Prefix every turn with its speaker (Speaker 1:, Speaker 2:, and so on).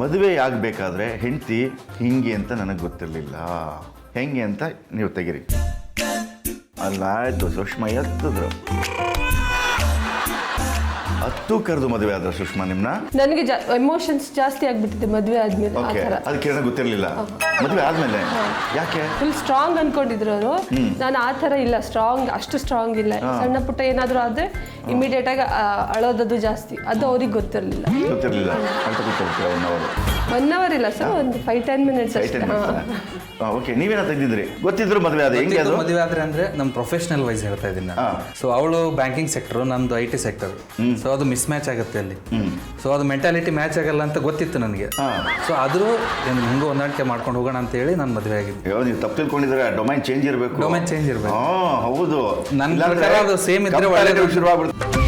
Speaker 1: ಮದುವೆ ಆಗಬೇಕಾದ್ರೆ ಹೆಂಡತಿ ಹಿಂಗೆ ಅಂತ ನನಗೆ ಗೊತ್ತಿರಲಿಲ್ಲ. ಹೆಂಗೆ ಅಂತ ನೀವು ತೆಗಿರಿ. ಅಲ್ಲ, ಆಯಿತು ಸುಷ್ಮಾ ಎತ್ತಿದ್ರು. ಹತ್ತು ಕರೆದು ಮದುವೆ ಆದ್ರ ಸುಷ್ಮಾ ನಿಮ್ನ?
Speaker 2: ನನಗೆ ಎಮೋಷನ್ಸ್ ಜಾಸ್ತಿ ಆಗ್ಬಿಟ್ಟಿದೆ ಮದುವೆ ಆದ್ಮೇಲೆ ಆ
Speaker 1: ಓಕೆ
Speaker 2: ಥರ.
Speaker 1: ಅದಕ್ಕೆ ಏನೋ ಗೊತ್ತಿರಲಿಲ್ಲ. ಮದುವೆ ಆದ್ಮೇಲೆ? ಯಾಕೆ?
Speaker 2: ಫುಲ್ ಸ್ಟ್ರಾಂಗ್ ಅನ್ಕೊಂಡಿದ್ರು ಅವರು. ನಾನು ಆ ತರ ಇಲ್ಲ ಸ್ಟ್ರಾಂಗ್ ಅಷ್ಟು ಸ್ಟ್ರಾಂಗ್ ಇಲ್ಲ. ಸಣ್ಣ ಪುಟ್ಟ ಏನಾದರೂ ಆದ್ರೆ ಇಮಿಡಿಯೇಟ್ ಆಗಿ ಆ, ಅಳೋದದು ಜಾಸ್ತಿ. ಅದು ಅವ್ರಿಗೆ ಗೊತ್ತಿರಲಿಲ್ಲ.
Speaker 1: ಗೊತ್ತಿರಲಿಲ್ಲ. ಅಂತ ಗೊತ್ತಿರ್ತೀರ ಒನ್ ಅವರು.
Speaker 2: ಒನ್ ಅವರ್ ಇಲ್ಲ ಸರ್ ಒಂದು ಫೈವ್ ಟೆನ್ ಮಿನಿಟ್ಸ್ ಅಷ್ಟೇ.
Speaker 1: ಓಕೆ ನೀವೇನ ತೆಗೆದಿದ್ರಿ? ಗೊತ್ತಿದ್ರು ಮದುವೆ ಅದು ಹೆಂಗೆ ಅದು?
Speaker 3: ಮದುವೆ ಆದ್ರೆ ಅಂದ್ರೆ ನಮ್ಮ ಪ್ರೊಫೆಷನಲ್ ವೈಸ್ ಹೇಳ್ತಾ ಇದ್ದೀನಿ. ಸೊ ಅವಳು ಬ್ಯಾಂಕಿಂಗ್ ಸೆಕ್ಟರ್ ನಂದು ಐ ಟಿ ಸೆಕ್ಟರ್ ಸೊ ಅದು ಮಿಸ್ ಮ್ಯಾಚ್ ಆಗುತ್ತೆ ಅಲ್ಲಿ. ಸೊ ಅದು ಮೆಂಟಾಲಿಟಿ ಮ್ಯಾಚ್ ಆಗಲ್ಲ ಅಂತ ಗೊತ್ತಿತ್ತು ನನಗೆ. ಸೊ ಆದರೂ ಏನು ಹಿಂಗು ಹೊಂದಾಣಿಕೆ ಮಾಡ್ಕೊಂಡು ಹೋಗೋಣ ಅಂತ ಹೇಳಿ ನಾನು ಮದುವೆ ಆಗಿದ್ದೆ
Speaker 1: ನೀವು ತಪ್ಪು ತಿಳ್ಕೊಂಡಿದ್ರೆ ಡೊಮೈನ್ ಚೇಂಜ್ ಇರಬೇಕು.
Speaker 3: ಡೊಮೈನ್ ಚೇಂಜ್ ಇರಬೇಕು.
Speaker 1: ಹೌದು.
Speaker 3: ನನ್ನ ಅದು ಸೇಮ್ ಇದ್ರೆ
Speaker 1: ಒಳ್ಳೆ
Speaker 3: ಶುರು
Speaker 1: ಶುರುವಾಗ್ಬಿಡುತ್ತೆ